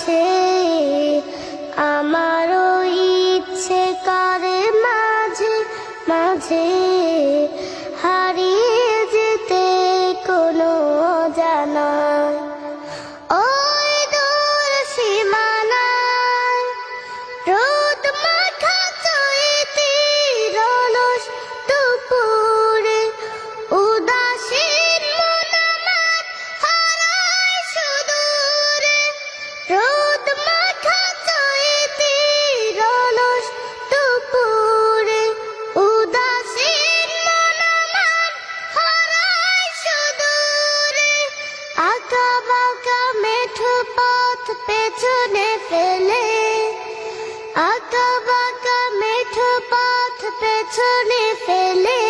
কাছে আমারও ইচ্ছে করে মাঝে মাঝে হারিয়ে যেতে কোনো জানা পিছনে ফেলে আঁকা বাঁকা মেঠো পথ পেছনে ফেলে।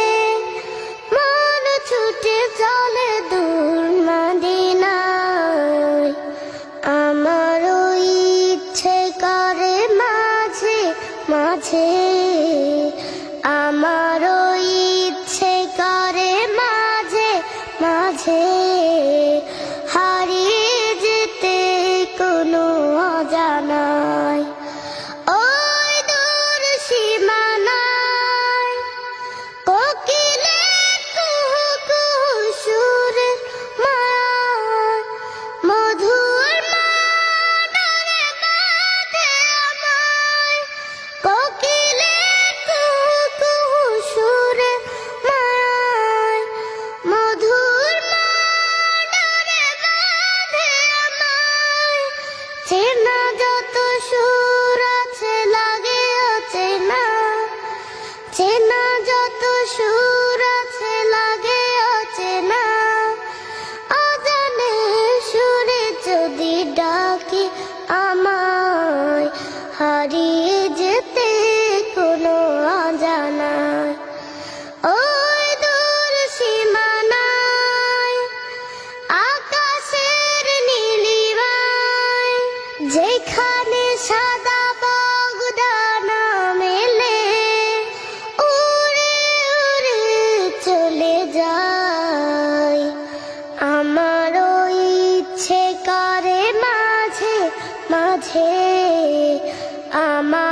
Body. I'm a